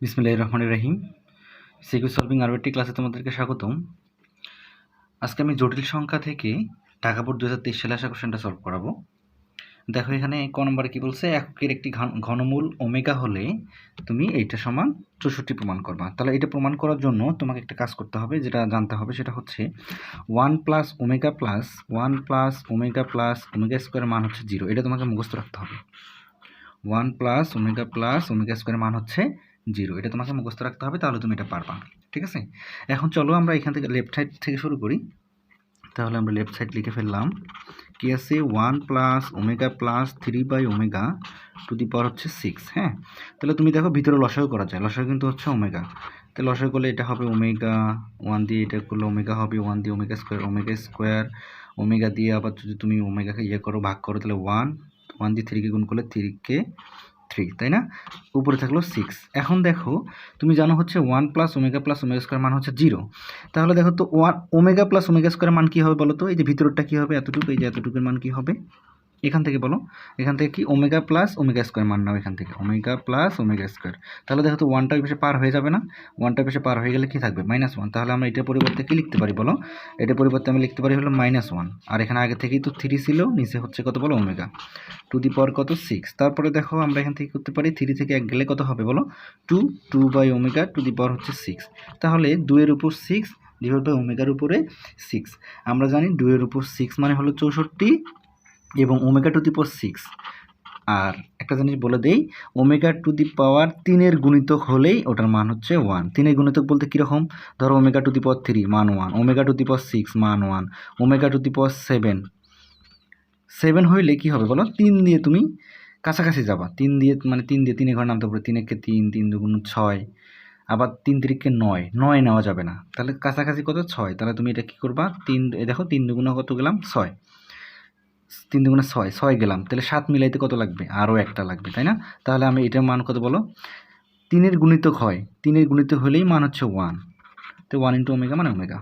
বিসমিল্লাহ রহমান রহিম। সিকিউ সলভিং আরবিটি ক্লাসে তোমাদেরকে স্বাগতম। আজকে আমি জটিল সংখ্যা থেকে বোর্ড দু হাজার তেইশ সালে আসা কোশ্চেনটা সলভ করাবো। দেখো, এখানে ক নম্বরে কী বলছে? এককের একটি ঘন- ঘনমূল ওমেগা হলে তুমি এইটা সমান চৌষট্টি প্রমাণ করবা। তাহলে এটা প্রমাণ করার জন্য তোমাকে একটা কাজ করতে হবে, যেটা জানতে হবে, সেটা হচ্ছে one plus omega plus one plus omega plus omega স্কোয়ারের মান হচ্ছে জিরো। এটা তোমাকে মুখস্থ রাখতে হবে। One plus omega plus omega স্কোয়ারের মান হচ্ছে জিরো, এটা তোমাকে মুখস্থ রাখতে হবে, তাহলে তুমি এটা পারবা। ঠিক আছে? এখন চলো আমরা এখান থেকে লেফট সাইড থেকে শুরু করি। তাহলে আমরা লেফট সাইড লিখে ফেললাম। কি আছে one plus omega plus three by omega to the power হচ্ছে সিক্স হ্যাঁ? তাহলে তুমি দেখো ভিতরে লসাগু করা যায়। লসাগু কিন্তু হচ্ছে ওমেগা তো লসাগু করলে এটা হবে ওমেগা ওয়ান দিয়ে এটা করলে ওমেগা হবে ওয়ান দিয়ে omega square omega square omega দিয়ে আবার যদি তুমি ওমেগাকে ইয়ে করো, ভাগ করো, তাহলে ওয়ান ওয়ান দিয়ে থ্রিকে গুণ করলে থ্রিকে থ্রি তাই না? উপরে থাকল সিক্স এখন দেখো, তুমি জানো হচ্ছে one plus omega plus omega square মান হচ্ছে জিরো তাহলে দেখো তো one omega plus omega square মান কী হবে বলো তো? এই যে ভিতরটা কী হবে? এতটুকু, এই যে এতটুকুর মান কী হবে? এখান থেকে বলো। এখান থেকে কি ওমেগা প্লাস ওমেগা স্কোয়ার মান নাও এখান থেকে। ওমেগা প্লাস ওমেগা স্কোয়ার তাহলে দেখো তো ওয়ানটা পাশে পার হয়ে যাবে না। ওয়ানটা পাশে পার হয়ে গেলে কি থাকবে? মাইনাস ওয়ান তাহলে আমরা এটার পরিবর্তে কি লিখতে পারি বলো? এটার পরিবর্তে আমি লিখতে পারি হলো মাইনাস ওয়ান আর এখানে আগে থেকেই তো থ্রি ছিল, নিচে হচ্ছে কত বলো ওমেগা টু দি পাওয়ার কত? সিক্স তারপরে দেখো আমরা এখান থেকে করতে পারি থ্রি থেকে এক গেলে কত হবে বলো? Two two by omega to the power হচ্ছে সিক্স তাহলে দুয়ের উপর সিক্স ডিভাইড বাই ওমেগার উপরে সিক্স আমরা জানি দুয়ের উপর সিক্স মানে হলো চৌষট্টি এবং omega to the power six আর একটা জিনিস বলে দেই ওমেগা টু দি পাওয়ার তিনের গুণিতক হলেই ওটার মান হচ্ছে ওয়ান তিনের গুণিতক বলতে কীরকম? ধরো omega to the power three মান one omega to the power six মান one omega to the power seven seven হইলে কী হবে বলো? তিন দিয়ে তুমি কাছাকাছি যাবা। তিন দিয়ে মানে তিন দিয়ে তিনে ঘর নামতে পারবে তিন একে তিন তিন দুগুণ ছয়। আবার তিন তিরিখকে নয়। নয় নেওয়া যাবে না। তাহলে কাছাকাছি কত? ছয়। তাহলে তুমি এটা কী করবা? তিন দেখো তিন দুগুণে কত গেলাম? ছয়। তিন দুগুণে ছয় ছয় গেলাম। তাহলে সাত মিলাইতে কত লাগবে? আরও একটা লাগবে, তাই না? তাহলে আমি এটার মান কত বলো? তিনের গুণিতক হয়। তিনের গুণিতক হলেই মান হচ্ছে ওয়ান। তো ওয়ান ইন্টু ওমেগা মানে ওমেগা।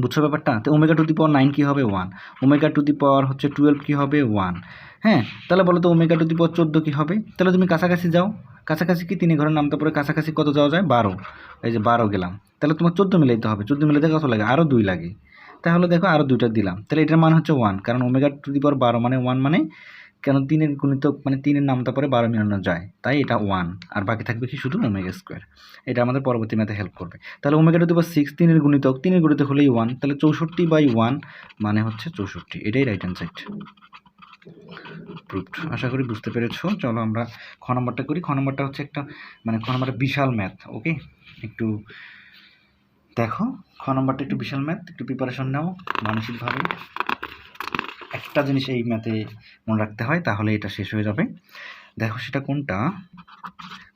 বুঝছ ব্যাপারটা? তো omega to the power nine কী হবে? One. Omega to the power হচ্ছে টুয়েলভ কী হবে? ওয়ান। হ্যাঁ? তাহলে বলো তো ওমেগা টু দি পাওয়ার চোদ্দ কী হবে? তাহলে তুমি কাছাকাছি যাও। কাছাকাছি কি তিনে ঘরের নামতে পরে কাছাকাছি কত যাওয়া যায়? বারো। এই যে বারো গেলাম। তাহলে তোমার চোদ্দ মিলাইতে হবে। চোদ্দ মিলাইতে কত লাগে? আরও দুই লাগে। তাহলে দেখো আরও দুইটা দিলাম। তাহলে এটার মান হচ্ছে ওয়ান কারণ ওমেগা টু দি পাওয়ার বারো মানে ওয়ান মানে কেন তিনের গুণিত মানে তিনের নামটা পরে বারো মিলানো যায়? তাই এটা ওয়ান আর বাকি থাকবে কি শুধু ওমেগা স্কোয়ার এটা আমাদের পরবর্তী ম্যাথে হেল্প করবে। তাহলে omega to the power six তিনের গুণিতক তিনের গুণিতক হলেই ওয়ান তাহলে চৌষট্টি বাই ওয়ান মানে হচ্ছে চৌষট্টি। এটাই রাইট হ্যান্ড সাইড প্রুফড আশা করি বুঝতে পেরেছ। চলো আমরা খ নম্বরটা করি। খ নম্বরটা হচ্ছে একটা মানে খ নম্বরটা বিশাল ম্যাথ ওকে একটু দেখো, খ নম্বরটা একটু বিশাল ম্যাথ একটু প্রিপারেশন নাও, মানসিকভাবে। একটা জিনিস এই ম্যাথে মনে রাখতে হয়, তাহলে এটা শেষ হয়ে যাবে। দেখো সেটা কোনটা?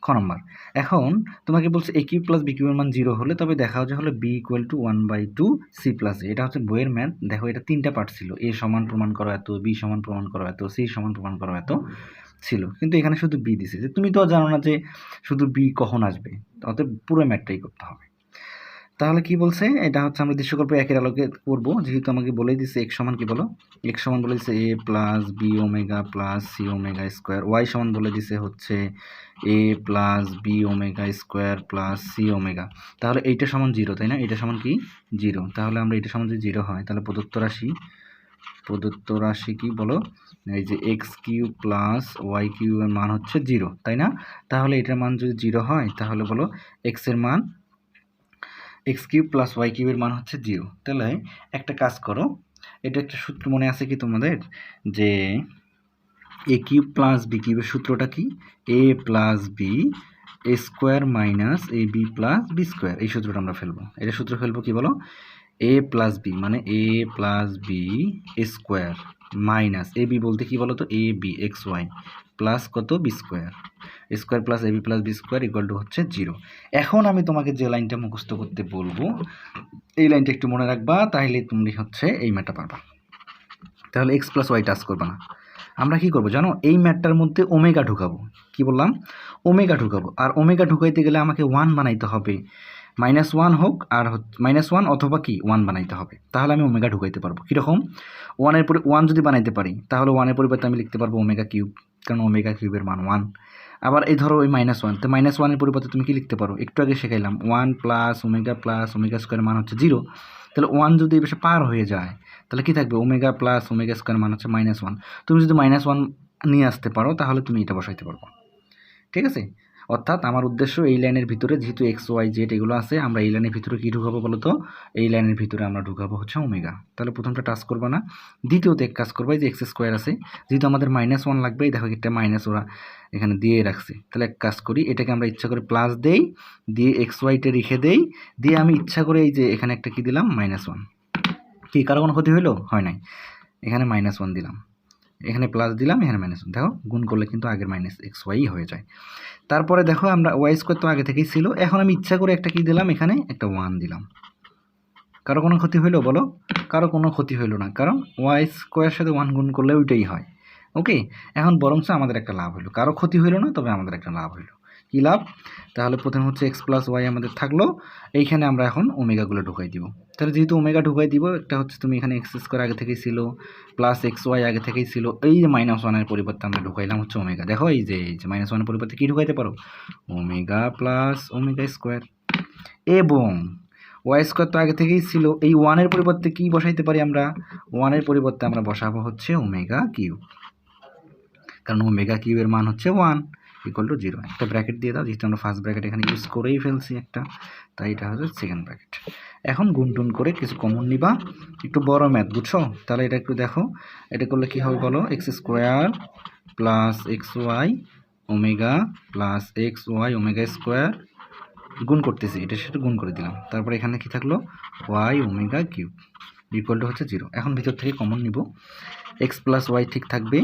খ নম্বর। এখন তোমাকে বলছে এ কিউ প্লাস বি কিউবের মান জিরো হলে, তবে দেখা যে হলো B equal to one by two C plus এটা হচ্ছে বইয়ের ম্যাথ দেখো, এটা তিনটা পার্ট ছিল। এ সমান প্রমাণ করো এত বি সমান প্রমাণ করো এত সি সমান প্রমাণ করো এত ছিল। কিন্তু এখানে শুধু বি দিছে। যে তুমি তো জানো না যে শুধু বি কখন আসবে, অতএব পুরো ম্যাথটাই করতে হবে। তাহলে কি বলছে? এটা হচ্ছে আমরা দৃশ্যকল্প একের আলোকে করব। যেহেতু আমাকে বলে দিছে এক সমান কি বলো? এক সমান বলে দিছে A plus B omega plus C omega square Y সমান বলে দিছে হচ্ছে A plus B omega square plus C omega তাহলে এইটা সমান জিরো তাই না? এটা সমান কি? জিরো তাহলে আমরা এটা সমান যদি জিরো হয়, তাহলে প্রদত্ত রাশি প্রদত্ত রাশি কি বলো? এই যে X cube plus Y cube এর মান হচ্ছে জিরো তাই না? তাহলে এটার মান যদি জিরো হয়, তাহলে বলো এক্সের মান এক্স কিউব প্লাস ওয়াই কিউবের মান হচ্ছে জিরো। তাহলে একটা কাজ করো, এটা একটা সূত্র মনে আছে কি তোমাদের? যে এ কিউব প্লাস বি কিউবের সূত্রটা কি? A plus B A square minus A B plus B square. এই সূত্রটা আমরা ফেলব। এটা সূত্র ফেলব কি বলো? এ প্লাস বি মানে A plus B square minus A B বলতে কি বলো তো? A B X Y plus কত? B square. Square plus A B plus B square equal to হচ্ছে জিরো। এখন আমি তোমাকে যে লাইনটা মুখস্থ করতে বলব, এই লাইনটা একটু মনে রাখবা তাহলে তুমি হচ্ছে এই ম্যাটটা পারবা। তাহলে এক্স প্লাস ওয়াই টাচ করবা না। আমরা কি করব জানো? এই ম্যাটটার মধ্যে ওমেগা ঢুকাবো। কি বললাম? ওমেগা ঢুকাবো। আর ওমেগা ঢুকাইতে গেলে আমাকে ওয়ান বানাইতে হবে। মাইনাস ওয়ান হোক আর মাইনাস ওয়ান অথবা কি, ওয়ান বানাইতে হবে। তাহলে আমি ওমেগা ঢুকাইতে পারব। কীরকম? ওয়ানের পরে, ওয়ান যদি বানাইতে পারি, তাহলে ওয়ানের পরিবর্তে আমি লিখতে পারব ওমেগা কিউব, কারণ ওমেগা কিউবের মান ওয়ান। আবার এই ধরো ওই মাইনাস ওয়ান তো মাইনাস ওয়ানের পরিবর্তে তুমি কি লিখতে পারো? একটু আগে শেখাইলাম one plus omega plus omega square মান হচ্ছে জিরো তাহলে ওয়ান যদি এই পার হয়ে যায়, তাহলে কী থাকবে? ওমেগা প্লাস ওমেগা স্কোয়ার মান হচ্ছে মাইনাস ওয়ান তুমি যদি মাইনাস ওয়ান নিয়ে আসতে পারো, তাহলে তুমি এটা বসাইতে পারব। ঠিক আছে? অর্থাৎ আমার উদ্দেশ্য এই লাইনের ভিতরে যেহেতু এক্স ওয়াই জেড এগুলো আছে, আমরা এই লাইনের ভিতরে কী ঢুকাবো বলো তো এই লাইনের ভিতরে আমরা ঢুকাবো হচ্ছে ওমেগা। তাহলে প্রথমটা টাচ করব না। দ্বিতীয়তে এক কাজ করব যে এক্স স্কোয়ার আছে, যেহেতু আমাদের মাইনাস ওয়ান লাগবে দেখো একটা মাইনাস ওরা এখানে দিয়ে রাখছে। তাহলে এক কাজ করি, এটাকে আমরা ইচ্ছা করে প্লাস দেই, দিয়ে এক্স ওয়াইটা রেখে দেই, দিয়ে আমি ইচ্ছা করে এই যে এখানে একটা কী দিলাম? মাইনাস ওয়ান কি, কারও কোনো ক্ষতি হইল? হয় নাই। এখানে মাইনাস ওয়ান দিলাম। এখানে প্লাস দিলাম, এখানে মাইনাস দেখো, গুণ করলে কিন্তু আগের মাইনাস এক্স ওয়াই হয়ে যায়। তারপরে দেখো আমরা ওয়াই স্কোয়ার তো আগে থেকেই ছিল, এখন আমি ইচ্ছা করে একটা কি দিলাম এখানে? একটা ওয়ান দিলাম। কারও কোনো ক্ষতি হইল বলো? কারও কোনো ক্ষতি হইল না, কারণ ওয়াই স্কোয়ার সাথে ওয়ান গুণ করলে ওইটাই হয়। ওকে এখন বরঞ্চ আমাদের একটা লাভ হইল। কারও ক্ষতি হইল না, তবে আমাদের একটা লাভ হইল। কী লাভ? তাহলে প্রথমে হচ্ছে এক্স প্লাস ওয়াই আমাদের থাকল। এইখানে আমরা এখন ওমেগাগুলো ঢুকাই দিব। তাহলে যেহেতু ওমেগা ঢুকাই দিব, একটা হচ্ছে তুমি এখানে এক্স স্কোয়ার আগে থেকেই ছিল প্লাস এক্স ওয়াই আগে থেকেই ছিল, এই যে মাইনাস ওয়ানের পরিবর্তে আমরা ঢুকাইলাম হচ্ছে ওমেগা। দেখো এই যে এই যে মাইনাস ওয়ানের পরিবর্তে কী ঢুকাইতে পারো? ওমেগা প্লাস ওমেগা স্কোয়ার এবং ওয়াই স্কোয়ার তো আগে থেকেই ছিল, এই ওয়ানের পরিবর্তে কি বসাইতে পারি আমরা? ওয়ানের পরিবর্তে আমরা বসাবো হচ্ছে ওমেগা কিউ কারণ ওমেগা কিউবের মান হচ্ছে ওয়ান ইকুয়াল টু জিরো একটা ব্র্যাকেট দিয়ে দাও, যেহেতু আমরা ফার্স্ট ব্র্যাকেট এখানে ইউজ করেই ফেলছি একটা, তাই এটা হচ্ছে সেকেন্ড ব্র্যাকেট এখন গুণ টুন করে কিছু কমন নিবা। একটু বড় ম্যাথ বুঝছ? তাহলে এটা একটু দেখো। এটা করলে কি হবে বলো? X square plus X Y omega plus X Y omega square গুণ করতেছি। এটা সেটা গুণ করে দিলাম। তারপরে এখানে কি থাকল? Y omega cube equal to হচ্ছে জিরো এখন ভিতর থেকে কমন নিব। এক্স প্লাস ওয়াই ঠিক থাকবে।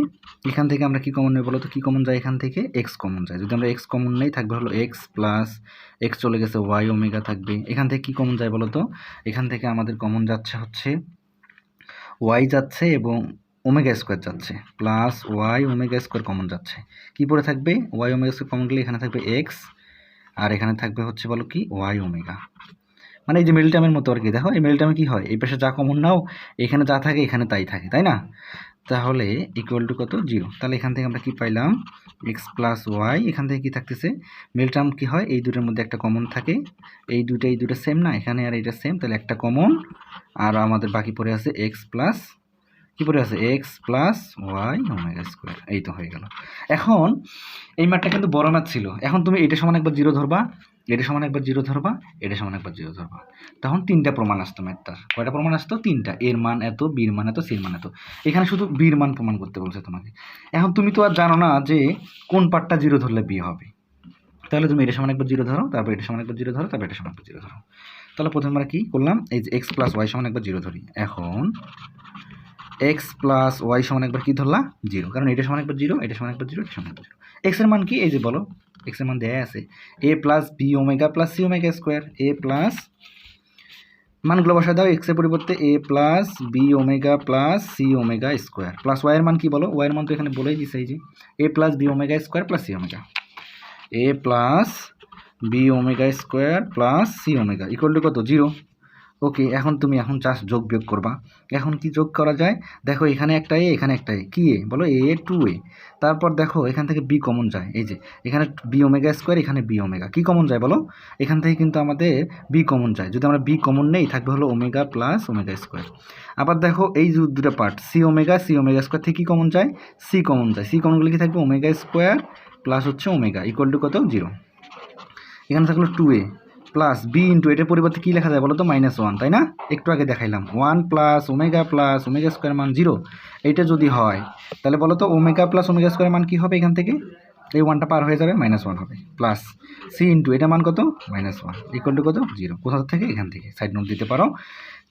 এখান থেকে আমরা কি কমন নেব বলো তো কী কমন যায় এখান থেকে? এক্স কমন যায়। যদি আমরা এক্স কমন নেই, থাকবে হলো এক্স প্লাস এক্স চলে গেছে ওয়াই ওমেগা থাকবে। এখান থেকে কি কমন যায় বলো তো এখান থেকে আমাদের কমন যাচ্ছে হচ্ছে ওয়াই যাচ্ছে এবং ওমেগা স্কোয়ার যাচ্ছে। Plus Y omega square common যাচ্ছে। কি পরে থাকবে? ওয়াই ওমেগা স্কোয়ার কমন গেলে এখানে থাকবে এক্স আর এখানে থাকবে হচ্ছে বলো কি? ওয়াই ওমেগা মানে এই যে মিডল টার্মের মতো আর কি। দেখো, এই মিডল টার্মে কী হয়? এই পাশে যা কমন নাও, এখানে যা থাকে, এখানে তাই থাকে, তাই না? তাহলে ইকুয়াল টু কত জিরো তাহলে এখান থেকে আমরা কি পাইলাম? এক্স প্লাস ওয়াই এখান থেকে কি থাকতেছে? মিল টার্ম কী হয়? এই দুটোর মধ্যে একটা কমন থাকে। এই দুটো এই দুটো সেম না, এখানে আর এটা সেম তাহলে একটা কমন আর আমাদের বাকি পড়ে আছে এক্স প্লাস কী পড়ে আছে? X plus Y omega square এই তো হয়ে গেল। এখন এই ম্যাথটা কিন্তু বড় ম্যাথ ছিল। এখন তুমি এটা সমান একবার জিরো ধরবা, এটা সমান একবার জিরো ধরবা, এটা সমান একবার জিরো ধরবা। তখন তিনটা প্রমাণ আসতো ম্যাথটার। কয়টা প্রমাণ আসতো? তিনটা। এর মান এত, বির মান এত, সির মান এত। এখানে শুধু বির মান প্রমাণ করতে বলছে তোমাকে। এখন তুমি তো আর জানো না যে কোন পার্টটা জিরো ধরলে বি হবে। তাহলে তুমি এটা সমান একবার জিরো ধরো, তারপর এটা সমান একবার জিরো ধরো, তারপর এটা সমান একবার জিরো ধরো। তাহলে প্রথমে আমরা কী করলাম? এই যে এক্স প্লাস ওয়াই সমান একবার জিরো ধরি। এখন এক্স প্লাস ওয়াই সমান একবার কী ধরলা? জিরো কারণ এটা সমান একবার জিরো এটা সমান একবার জিরো এটা সমান একবার জিরো এক্সের মান কি? এই যে বলো এক্সের মান দেয়া আছে। A plus B omega plus C omega square A plus মানগুলো বসা দাও এক্সের পরিবর্তে A plus B omega plus C omega square plus ওয়াইয়ের মান কি বলো? ওয়াইয়ের মান তো এখানে বলেই দিছে এই যে। A plus B omega square plus C omega A plus B omega square plus C omega equal to কত? জিরো ওকে এখন তুমি এখন চাষ যোগ বিয়োগ করবা। এখন কি যোগ করা যায়? দেখো এখানে একটা এ এখানে একটা এ কি এ বলো এ এ টু এ তারপর দেখো এখান থেকে বি কমন যায়। এই যে, এখানে বি ওমেগা স্কোয়ার এখানে বি ওমেগা কী কমন যায় বলো? এখান থেকে কিন্তু আমাদের বি কমন যায়। যদি আমরা বি কমন নেই, থাকবে হলো ওমেগা প্লাস ওমেগা স্কোয়ার আবার দেখো এই যে দুটো part C omega C omega square থেকে কী কমন যায়? সি কমন যায়। সি কমনগুলো কি থাকবে? ওমেগা স্কোয়ার প্লাস হচ্ছে ওমেগা ইকুয়াল টু কত? জিরো এখানে থাকল two A plus B into এটার পরিবর্তে কী লেখা যায় বলো তো মাইনাস ওয়ান তাই না? একটু আগে দেখাইলাম। One plus omega plus omega square মান জিরো এইটা যদি হয়, তাহলে বলো তো ওমেগা প্লাস ওমেগা স্কোয়ার মান কী হবে এখান থেকে? এই ওয়ানটা পার হয়ে যাবে মাইনাস ওয়ান হবে। প্লাস সি ইন্টু এটা মান কত? মাইনাস ওয়ান ইকুয়াল টু কত? জিরো কোথা থেকে? এখান থেকে। সাইড নোট দিতে পারো।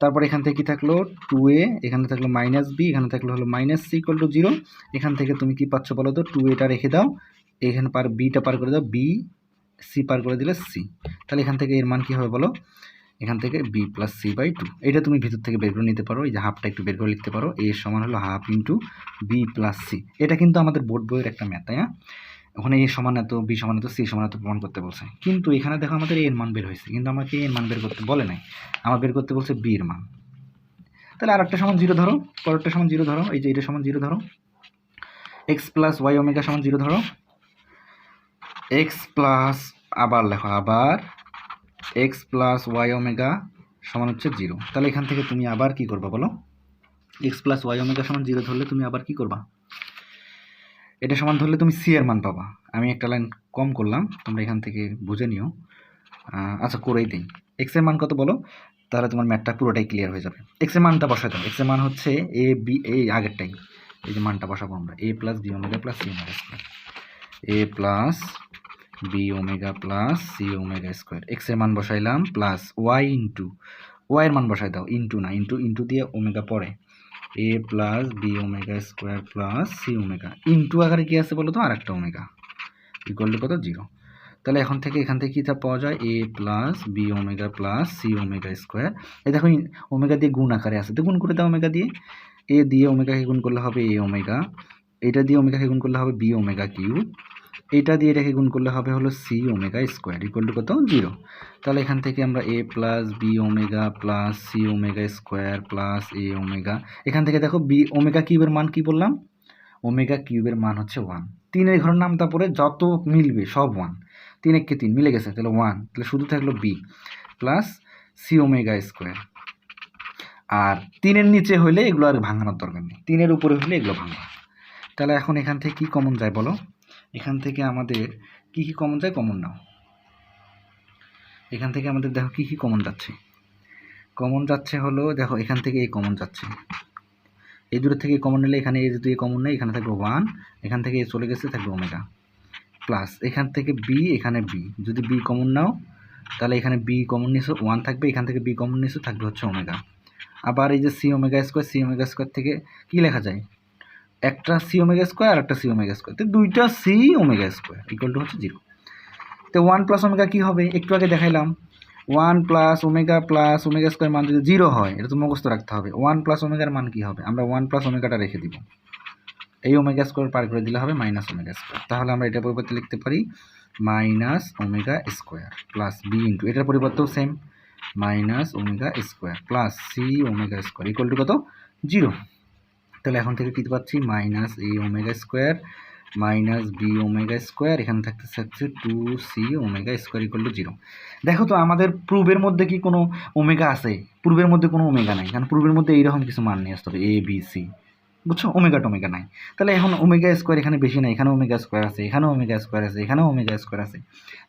তারপর এখান থেকে কী থাকল? টু এ এখানে থাকল মাইনাস বি এখানে থাকল হলো minus C equal to zero এখান থেকে তুমি কি পাচ্ছ বলো তো টু এটা রেখে দাও। এখানে পার বিটা পার করে দাও। বি সি পার করে দিলে সি তাহলে এখান থেকে এর মান কী হবে বলো? এখান থেকে B plus C by two এটা তুমি ভিতর থেকে বের করে নিতে পারো, এই যে হাফটা একটু বের করে লিখতে পারো এর সমান হলো half into B plus C এটা কিন্তু আমাদের বোর্ড বইয়ের একটা ম্যাথ তাই ওখানে এ সমান এত বি সমান এত সি সমান এত প্রমাণ করতে বলছে। কিন্তু এখানে দেখো আমাদের এর মান বের হয়েছে, কিন্তু আমাকে এর মান বের করতে বলে নাই। আমার বের করতে বলছে বি এর মান। তাহলে আর একটা সমান জিরো ধরো, পরেরটা সমান জিরো ধরো, এই যে এটা সমান জিরো ধরো। এক্স প্লাস ওয়াই ওমেগা সমান জিরো ধরো। এক্স প্লাস আবার লেখো, আবার এক্স প্লাস ওয়াই ওমেগা সমান হচ্ছে জিরো তাহলে এখান থেকে তুমি আবার কি করবা বলো? এক্স প্লাস ওয়াই ওমেগা সমান জিরো ধরলে তুমি আবার কি করবা? এটা সমান ধরলে তুমি সি এর মান পাবা। আমি একটা লাইন কম করলাম, তোমরা এখান থেকে বুঝে নিও। আচ্ছা করেই দিই। এক্সের মান কত বলো? তাহলে তোমার ম্যাথটা পুরোটাই ক্লিয়ার হয়ে যাবে। এক্সের মানটা বসাই দাও। এক্সের মান হচ্ছে এ বি এই আগেরটাই। এই যে মানটা বসাবো আমরা। A plus B omega plus C omega A plus B omega plus C omega square এক্সের মান বসাইলাম প্লাস ওয়াই ইন্টু ওয়াই এর মান বসাই দাও ইন্টু না ইন্টু ইন্টু দিয়ে ওমেগা পরে A plus B omega square plus C omega into আকারে কি আছে বলো তো? আর একটা ওমেগা ইকুয়াল কত? জিরো তাহলে এখন থেকে এখান থেকে কী তা পাওয়া যায়? A plus B omega plus C omega square এই দেখো ওমেগা দিয়ে গুণ আকারে আছে। তো গুণ করে দাও ওমেগা দিয়ে। এ দিয়ে ওমেগাকে গুণ করলে হবে এ ওমেগা এটা দিয়ে ওমেগাকে গুণ করলে হবে বি ওমেগা কিউ এটা দিয়ে এটাকে গুণ করলে হবে হলো C omega square equal to কত? জিরো তাহলে এখান থেকে আমরা A plus B omega plus C omega square plus A omega এখান থেকে দেখো বি ওমেগা কিউবের মান কি বললাম? ওমেগা কিউবের মান হচ্ছে ওয়ান তিনের ঘরের নাম তারপরে যত মিলবে সব ওয়ান তিন এককে তিন, মিলে গেছে, তাহলে ওয়ান তাহলে শুধু থাকল B plus C omega square আর তিনের নিচে হইলে এগুলো আর ভাঙানোর দরকার নেই। তিনের উপরে হলে এগুলো ভাঙা। তাহলে এখন এখান থেকে কী কমন যায় বলো? এখান থেকে আমাদের কি কি কমন যায়? কমন নাও এখান থেকে আমাদের দেখো কি কি কমন যাচ্ছে? কমন যাচ্ছে হলো, দেখো এখান থেকে এই কমন যাচ্ছে। এই দূরের থেকে কমন নিলে এখানে এই যদি কমন নেই, এখানে থাকবে ওয়ান এখান থেকে এ চলে গেছে, থাকবে ওমেগা প্লাস এখান থেকে বি এখানে বি যদি বি কমন নাও, তাহলে এখানে বি কমন নিয়েছো ওয়ান থাকবে, এখান থেকে বি কমন নিয়েছো থাকবে হচ্ছে ওমেগা আবার এই যে C omega square C omega square থেকে কী লেখা যায়? একটা সি ওমেগা স্কোয়ার আর একটা সি ওমেগা স্কোয়ার তো দুইটা C omega square equal to হচ্ছে জিরো তো ওয়ান প্লাস ওমেগা কী হবে? একটু আগে দেখাইলাম। One plus omega plus omega square মান যদি জিরো হয়, এটা তো মুখস্থ রাখতে হবে। ওয়ান প্লাস ওমেগার মান কী হবে? আমরা ওয়ান প্লাস ওমেগাটা রেখে দিব। এই ওমেগা স্কোয়ার পার করে দিলে হবে মাইনাস ওমেগা স্কোয়ার তাহলে আমরা এটার পরিবর্তে লিখতে পারি minus omega square plus B into এটার পরিবর্তেও same minus omega square plus C omega square equal to কত? জিরো তাহলে এখন থেকে কী পাচ্ছি? Minus A omega square minus B omega square এখানে থাকতেছে হচ্ছে two C omega square equal to zero দেখো তো, আমাদের প্রুভের মধ্যে কি কোনো ওমেগা আছে? পূর্বের মধ্যে কোনো ওমেগা নাই, কারণ পূর্বের মধ্যে এইরকম কিছু মান নিয়ে আসতে হবে এ বি সি বুঝছ ওমেগা টোমেগা নাই। তাহলে এখন ওমেগা স্কোয়ার এখানে বেশি নাই এখানে ওমেগা স্কোয়ার আছে, এখানেও ওমেগা স্কোয়ার আছে, এখানেও ওমেগা স্কোয়ার আছে।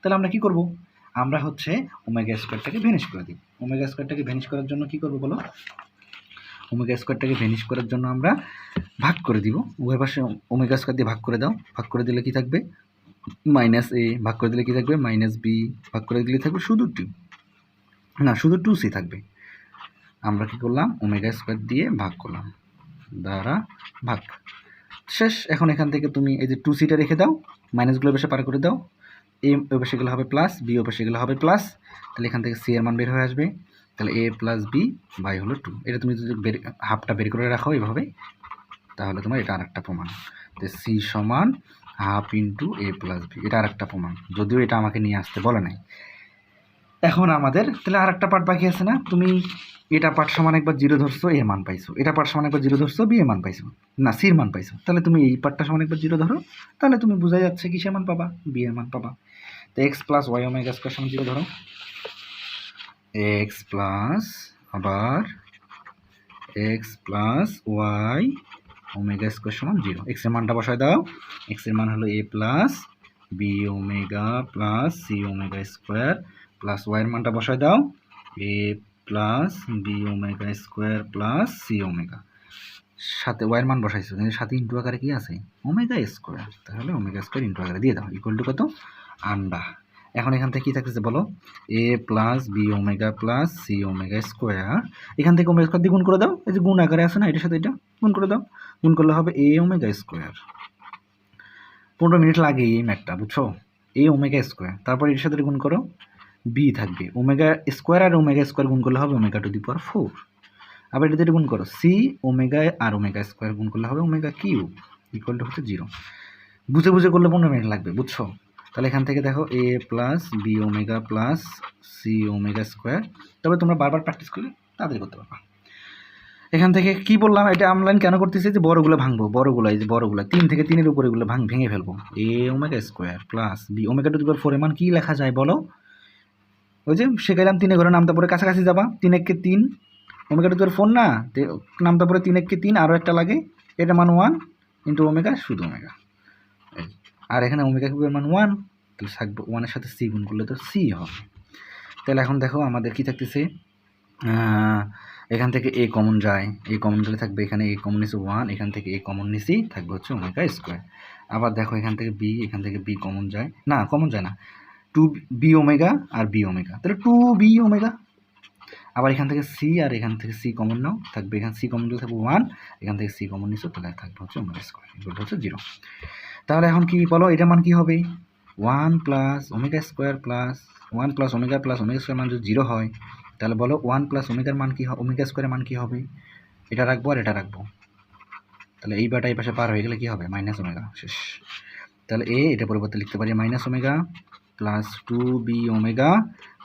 তাহলে আমরা কি করব? আমরা হচ্ছে ওমেগা স্কোয়ারটাকে ভেনিশ করে দিই। ওমেগা স্কোয়ারটাকে ভেনিশ করার জন্য কি করব বলো? ওমেগা স্কোয়ারটাকে ভেনিশ করার জন্য আমরা ভাগ করে দিব। উভয় পাশে ওমেগা স্কোয়ার দিয়ে ভাগ করে দাও। ভাগ করে দিলে কি থাকবে? মাইনাস এ ভাগ করে দিলে কি থাকবে? মাইনাস বি ভাগ করে দিলে থাকবে শুধু টু না, শুধু টু সি থাকবে। আমরা কি করলাম? ওমেগা স্কোয়ার দিয়ে ভাগ করলাম। দ্বারা ভাগ। শেষ। এখন এখান থেকে তুমি এই যে টু সিটা রেখে দাও। মাইনাসগুলো বেশি পার করে দাও। এ ওই গেলে হবে প্লাস বি ওই গেলে হবে প্লাস তাহলে এখান থেকে সি এর মান বের হয়ে আসবে। তাহলে এ প্লাস বি বাই হলো টু এটা তুমি যদি বের হাফটা বের করে রাখো এভাবে, তাহলে তোমার এটা আরেকটা প্রমাণ। তো সি সমান half into A plus B এটা আরেকটা প্রমাণ। যদিও এটা আমাকে নিয়ে আসতে বলে নাই। এখন আমাদের তাহলে আরেকটা পার্ট বাকি আছে না? তুমি এটা পার্ট সমান একবার জিরো ধরছো এ মান পাইছো। এটা পার্ট সমান একবার জিরো ধরছো বি এ মান পাইছো। না সির মান পাইছো। তাহলে তুমি এই পার্টটা সমান একবার জিরো ধরো, তাহলে তুমি বোঝা যাচ্ছে কিসের মান পাবা? বি এর মান পাবা। তো X plus Y omega square সমান জিরো ধরো। এক্স প্লাস আবার X plus Y omega square সমান জিরো এক্সের মানটা বসায় দাও। এক্সের মান হলো A plus B omega plus C omega square plus Y এর মানটা বসায় দাও। A plus B omega square plus C omega সাথে ওয়াই এর মান বসাইছো, কিন্তু সাথে ইন্টু আকারে কি আছে? ওমেগা স্কোয়ার তাহলে ওমেগা স্কোয়ার ইন্টু আকারে দিয়ে দাও। ইকুয়াল টু কত? আন্ডা এখন এখান থেকে কী থাকতেছে বলো? A plus B omega plus C omega square এখান থেকে ওমেগা স্কোয়ার দিয়ে গুণ করে দাও। এই যে গুণ আকারে আছে না, এটার সাথে এটা? গুণ করে দাও। গুণ করলে হবে এ ওমেগা স্কোয়ার পনেরো মিনিট লাগে এই ম্যাথটা, বুঝছ? এ ওমেগা স্কোয়ার তারপর এর সাথে গুণ করো। বি থাকবে। ওমেগা স্কোয়ার আর ওমেগা স্কোয়ার গুণ করলে হবে omega to the power four আবার এটা দিয়ে গুণ করো। সি ওমেগা আর ওমেগা স্কোয়ার গুণ করলে হবে ওমেগা কিউ ইকুয়াল টু হচ্ছে জিরো বুঝে বুঝে করলে পনেরো মিনিট লাগবে, বুঝছ? তাহলে এখান থেকে দেখো A plus B omega plus C omega square তবে তোমরা বারবার প্র্যাকটিস করলে তাড়াতাড়ি করতে পারবা। এখান থেকে কি বললাম? এটা অনলাইন কেন করতেছি? যে বড়গুলো ভাঙবো, বড়গুলো, এই যে বড়গুলো, তিন থেকে তিনের উপরে এগুলো ভাঙ ভেঙে ফেলব। A omega square plus B omega to the power four এর মান কী লেখা যায় বলো? ওই যে শেখাইলাম তিনে ঘরে নামটা পরে কাছাকাছি যাবা। তিন এককে তিন omega to the power four না? তে নামটা পরে তিন এককে তিন আরও একটা লাগে। এটা মান ওয়ান ইন্টু ওমেগা শুধু ওমেগা। আর এখানে ওমেগা কিউবের মান ওয়ান তাহলে থাকবে ওয়ানের সাথে সি গুণ করলে তো সি হবে। তাহলে এখন দেখো আমাদের কি থাকতেছে? এখান থেকে এ কমন যায়। এ কমন গেলে থাকবে এখানে এ কমন নিচে ওয়ান এখান থেকে এ কমন নিচি থাকবে হচ্ছে ওমেগা স্কোয়ার আবার দেখো এখান থেকে বি এখান থেকে বি কমন যায়। না কমন যায় না। টু বি ওমেগা আর বি ওমেগা তাহলে টু বি ওমেগা আবার এখান থেকে সি আর এখান থেকে সি কমন নাও, থাকবে এখান সি কমন গেলে থাকবে ওয়ান এখান থেকে সি কমন নিচে তাহলে থাকবে হচ্ছে ওমেগা স্কোয়ার ইকুয়াল হচ্ছে জিরো তাহলে এখন কি বলো, এটা মান কি হবে? One plus omega square plus one plus omega plus omega square মান যদি জিরো হয়, তাহলে বলো ওয়ান প্লাস ওমেগার মান কী ওমেগা স্কোয়ারের মান কী হবে? এটা রাখব আর এটা রাখব। তাহলে এই বাটা এই পাশে পার হয়ে গেলে কী হবে? মাইনাস ওমেগা শেষ। তাহলে এ এটা পরিবর্তে লিখতে পারি minus omega plus two B omega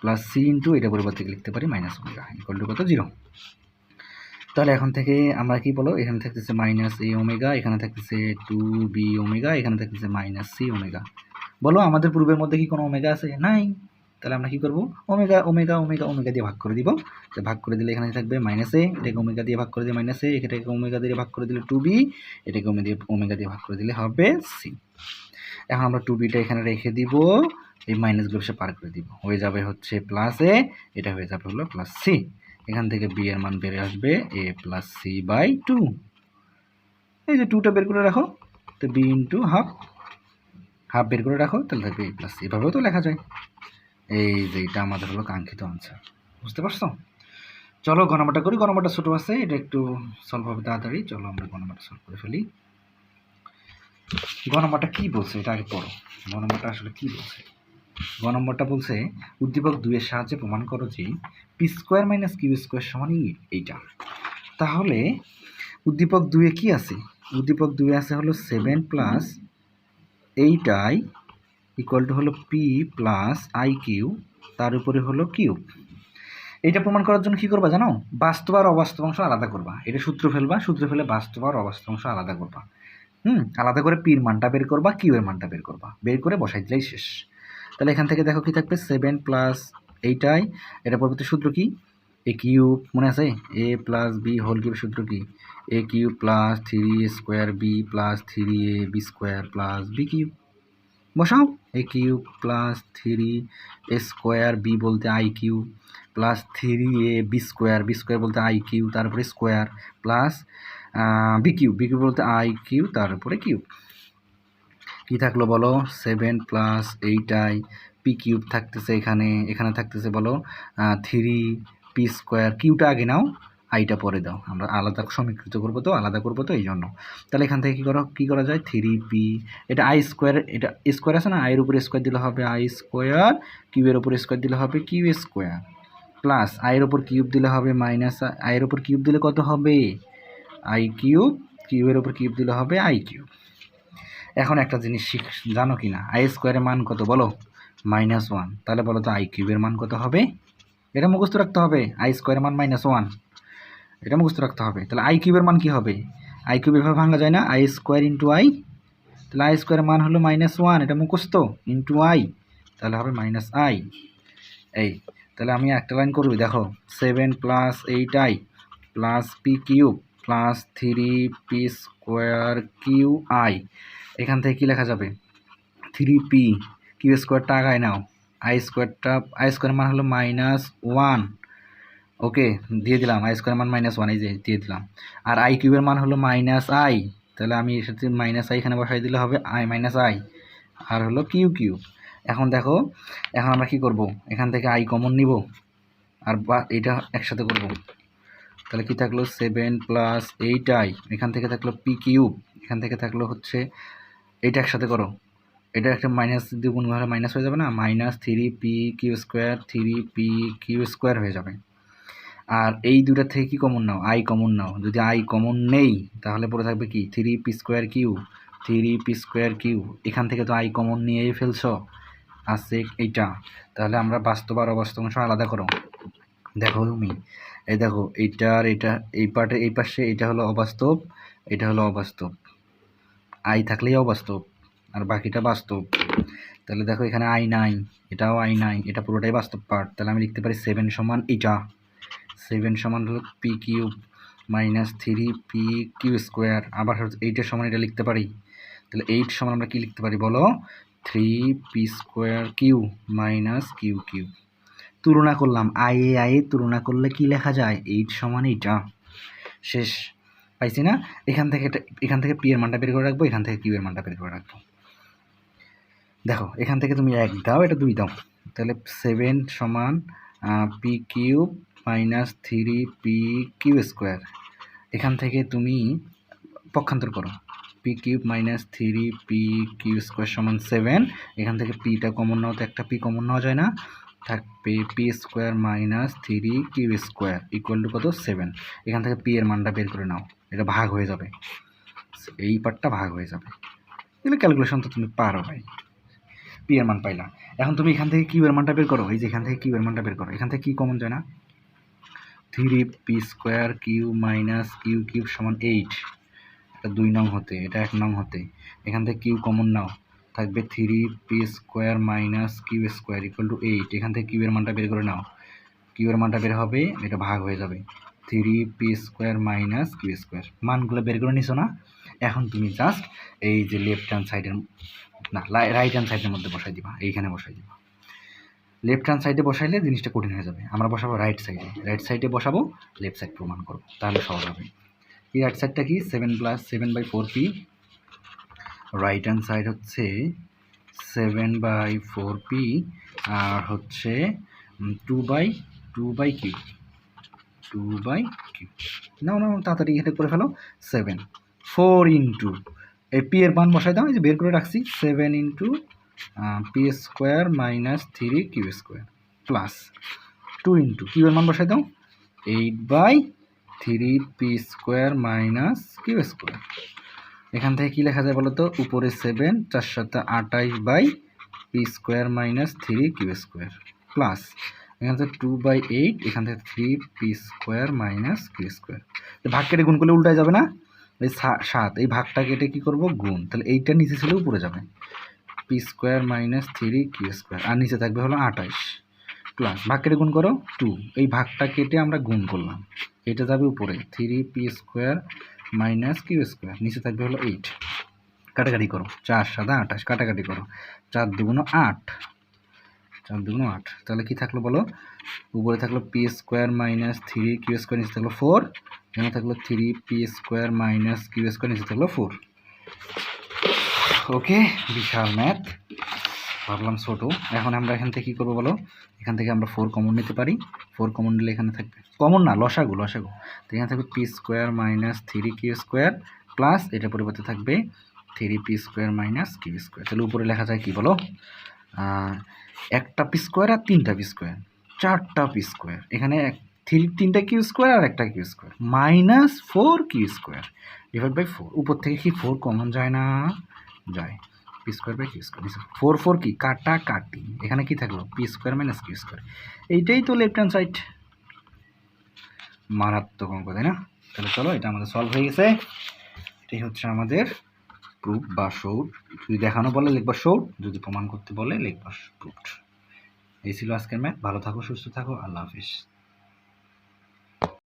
plus C into এটা পরিবর্তে লিখতে পারি মাইনাস ওমেগা ইকুয়াল টু কত? জিরো তাহলে এখন থেকে আমরা কি বলো? এখানে থাকতেছে মাইনাস এ ওমেগা এখানে থাকতেছে টু বি ওমেগা এখানে থাকতেছে মাইনাস সি ওমেগা বলো, আমাদের পূর্বের মধ্যে কি কোনো ওমেগা আছে? নাই। তাহলে আমরা কি করব? ওমেগা ওমেগা ওমেগা ওমেগা দিয়ে ভাগ করে দিব। তো ভাগ করে দিলে এখানে থাকবে মাইনাস এটাকে ওমেগা দিয়ে ভাগ করে দিয়ে মাইনাস এটাকে ওমেগা দিয়ে ভাগ করে দিলে টু বি এটাকে ওমেগা দিয়ে ওমেগা দিয়ে ভাগ করে দিলে হবে সি এখন আমরা টু বিটা এখানে রেখে দিব। এই মাইনাসগুলো সে পার করে দিব। হয়ে যাবে হচ্ছে প্লাস এ এটা হয়ে যাবে হলো প্লাস সি এখান থেকে বি এর মান বেড়ে আসবে A plus C by two এই যে টুটা বের করে রাখো, তো বি ইন্টু হাফ হাফ বের করে রাখো, তাহলে থাকবে এ প্লাস এভাবেও তো লেখা যায়। এই যে এটা আমাদের হলো কাঙ্ক্ষিত আনসার বুঝতে পারছ? চলো গণমাটা করি গণমাটা ছোটো আছে, এটা একটু সলভ হবে তাড়াতাড়ি। চলো আমরা গণমাটা সলভ করে ফেলি। গণমাটা কি বলছে? এটা আগে পড়ো। গণমাটা আসলে কি বলছে? গ নম্বরটা বলছে, উদ্দীপক দুইয়ের সাহায্যে প্রমাণ করো যে P square minus Q square সমানই এইটা। তাহলে উদ্দীপক দুয়ে কি আছে? উদ্দীপক দুয়ে আছে হলো seven plus eight I equal to হলো পি প্লাস আই কিউ তার উপরে হলো কিউ এটা প্রমাণ করার জন্য কী করবা জানো? বাস্তব আর অবাস্তব অংশ আলাদা করবা। এটা সূত্র ফেলবা, সূত্র ফেলে বাস্তব আর অবাস্তব অংশ আলাদা করবা। হুম? আলাদা করে পির মানটা বের করবা কিউ এর মানটা বের করবা। বের করে বসাই দিলেই শেষ। তাহলে এখান থেকে দেখো কি থাকবে? সেভেন প্লাস এইটাই এটা পরবর্তী সূত্র কি? এ কিউব মনে আছে? A plus B whole cube সূত্র কি? A cube plus three A square B plus three A B square plus B cube বসাও। A cube plus three A square B বলতে I Q plus three A B square B square বলতে I Q তারপরে square plus B Q B Q বলতে I Q তার উপরে cube কি থাকল বলো? Seven plus eight I P cube থাকতেছে এখানে এখানে থাকতেছে বলো থ্রি পি স্কোয়ার কিউটা আগে নাও আইটা পরে দাও। আমরা আলাদা সমীকৃত করব তো, আলাদা করব তো এই জন্য। তাহলে এখান থেকে কী করা কী করা যায়? থ্রি পি এটা আই স্কোয়ার এটা স্কোয়ার আছে না? আইয়ের উপরে স্কোয়ার দিলে হবে আই স্কোয়ার কিউবের উপরে স্কোয়ার দিলে হবে কিউ স্কোয়ার প্লাস আইয়ের ওপর কিউব দিলে হবে মাইনাস আইয়ের ওপর কিউব দিলে কত হবে? আই কিউব কিউবের ওপর কিউব দিলে হবে আই কিউব এখন একটা জিনিস শিখ, জানো কি না? আই স্কোয়ারের মান কত বলো? মাইনাস ওয়ান তাহলে বলো তো আই কিউবের মান কত হবে? এটা মুখস্থ রাখতে হবে। আই স্কোয়ারের মান মাইনাস ওয়ান এটা মুখস্থ রাখতে হবে। তাহলে আই কিউবের মান কি হবে? আই কিউব এভাবে ভাঙা যায় না। আই স্কোয়ার ইন্টু আই তাহলে আই স্কোয়ারের মান হলো মাইনাস ওয়ান এটা মুখস্থ। ইন্টু আই তাহলে হবে মাইনাস আই এই, তাহলে আমি একটা লাইন করবি। দেখো seven plus eight I plus P cube plus three P square Q I এখান থেকে কী লেখা যাবে? থ্রি পি কিউ স্কোয়ারটা আগায় নাও। আই স্কোয়ারটা আই স্কোয়ার মান হলো মাইনাস ওয়ান ওকে দিয়ে দিলাম। আই স্কোয়ার মান মাইনাস ওয়ান এই যে দিয়ে দিলাম। আর আই কিউবের মান হলো মাইনাস আই তাহলে আমি এর সাথে মাইনাস আই এখানে বসাই দিলে হবে আই মাইনাস আই আর হলো কিউ কিউ এখন দেখো, এখন আমরা কি করব? এখান থেকে আই কমন নিব। আর বা, এটা একসাথে করব। তাহলে কি থাকল? সেভেন প্লাস এইট আই এখান থেকে থাকল পি কিউব এখান থেকে থাকল হচ্ছে এটা একসাথে করো। এটা একটা মাইনাস দিয়ে গুণ হলে মাইনাস হয়ে যাবে না? Minus three P Q square three P Q square হয়ে যাবে। আর এই দুটা থেকে কি কমন নাও? আই কমন নাও। যদি আই কমন নেই, তাহলে পড়ে থাকবে কি? Three P square Q three P square Q এখান থেকে তো আই কমন নিয়েই ফেলছ। আছে এইটা। তাহলে আমরা বাস্তব আর অবাস্তব অংশ আলাদা করো। দেখো তুমি। এই দেখো, এইটার এটা এই পার্টে এই পাশে এটা হলো অবাস্তব, এটা হলো অবাস্তব। আই থাকলেই অবাস্তব, আর বাকিটা বাস্তব। তাহলে দেখো এখানে আই নাই, এটাও আই নাই, এটা পুরোটাই বাস্তব পার্ট তাহলে আমি লিখতে পারি সেভেন সমান এটা। সেভেন সমান হলো P cube minus three P Q square আবার এইটের সমান এটা লিখতে পারি। তাহলে এইট সমান আমরা কি লিখতে পারি বলো? Three P square Q minus Q Q তুলনা করলাম। আই এ আই তুলনা করলে কি লেখা যায়? এইট সমান এইটা শেষ। পাইছি না, এখান থেকে এখান থেকে পি এর মানটা বের করে রাখব, এখান থেকে কিউ এর মানটা বের করে রাখব। দেখো, এখান থেকে তুমি এক দাও, এটা দুই দাও। তাহলে সেভেন সমান P cube minus three P Q square এখান থেকে তুমি পক্ষান্তর করো। P cube minus three P Q square সমান সেভেন এখান থেকে পিটা কমন নেওয়া তো একটা পি কমন নেওয়া যায় না। থাকবে P square minus three Q square equal to কত? সেভেন এখান থেকে পি এর মানটা বের করে নাও। এটা ভাগ হয়ে যাবে। এই পার্টটা ভাগ হয়ে যাবে। এগুলো ক্যালকুলেশন তো তুমি পারো ভাই। পি এর মান পাইলা। এখন তুমি এখান থেকে কিউ এর মানটা বের করো। এই যে এখান থেকে কিউ এর মানটা বের করো। এখান থেকে কি কমন যায় না? Three P square Q minus Q cube সমান এইট এটা দুই নং হতে, এটা এক নং হতে। এখান থেকে কিউ কমন নাও। থাকবে three P square minus Q square equal to eight এখান থেকে কিউয়ের মানটা বের করে নাও। কিউয়ের মানটা বের হবে, এটা ভাগ হয়ে যাবে। Three P square minus Q square মানগুলো বের করে নিছো না? এখন তুমি জাস্ট এই যে লেফট হ্যান্ড সাইডের না রাইট হ্যান্ড সাইডের মধ্যে বসাই দিবা। এইখানে বসাই দিবা। লেফট হ্যান্ড সাইডে বসাইলে জিনিসটা কঠিন হয়ে যাবে। আমরা বসাবো রাইট সাইডে রাইট সাইডে বসাবো লেফট সাইড প্রমাণ করব। তাহলে সহজ হবে। এই রাইট সাইডটা কি? Seven plus seven by four P right hand side হচ্ছে সেভেন বাই ফোর পি আর হচ্ছে two by two by Q two by Q নাও নাও, তাড়াতাড়ি এখানে করে ফেলো। সেভেন ফোর ইন্টু এই পি এর মান বসাই দাও, এই যে বের করে রাখছি। Seven into P square minus three Q square plus two into Q এর মান বসাই দাও। Eight by three P square minus Q square এখান থেকে কী লেখা যায় বলো তো উপরে সেভেন চার সাথে আটাইশ by P square minus three Q square plus এখান থেকে টু বাই এইট এখান থেকে three P square minus Q square ভাগ কেটে গুণ করলে উল্টায় যাবে না? এই সাত, এই ভাগটা কেটে কী করব? গুণ। তাহলে এইটা নিচে ছিল, উপরে যাবে। P square minus three Q square আর নিচে থাকবে হলো আঠাইশ। প্লাস ভাগ কেটে গুণ করো টু এই ভাগটা কেটে আমরা গুণ করলাম। এটা যাবে উপরে। Three P square minus Q square, নিচে থাকবে হলো এইট কাটাকাটি করো, চার সাদা আঠাশ, কাটাকাটি করো। চার দুগুণ আট, চার দুগুণ আট। তাহলে কি থাকল বলো? উপরে থাকল P square minus three Q square, নিচে থাকল ফোর এখানে থাকল three P square minus Q square, নিচে থাকল ফোর ওকে, বিশাল ম্যাথ ভাবলাম ছোটো। এখন আমরা এখান থেকে কী করব বলো? এখান থেকে আমরা ফোর কমন নিতে পারি। ফোর কমন নিলে এখানে থাকবে। কমন না, লসাগু লসাগু। তো এখানে থাকবে P square minus three Q square plus এটা পরিবর্তে থাকবে three P square minus Q square তাহলে উপরে লেখা যায় কি বলো? একটা পি স্কোয়ার আর তিনটা পি স্কোয়ার চারটা পি স্কোয়ার এখানে এক থ্রি তিনটা কিউ স্কোয়ার আর একটা Q square minus four Q square divide by four উপর থেকে কি ফোর কমন যায় না? যায়। P square by Q square four four কি? কাটা কাটি এখানে কি থাকল? P square minus Q square এইটাই তো লেফট হ্যান্ড সাইড মারাত্মক অঙ্ক, তাই না? তাহলে চলো, এটা আমাদের সলভ হয়ে গেছে। এটাই হচ্ছে আমাদের প্রুফ বা শোট যদি দেখানো বলে, লিখবা শোট যদি প্রমাণ করতে বলে, লিখবা প্রুফ এই ছিল আজকের ম্যাথ ভালো থাকো, সুস্থ থাকো। আল্লাহ হাফিজ।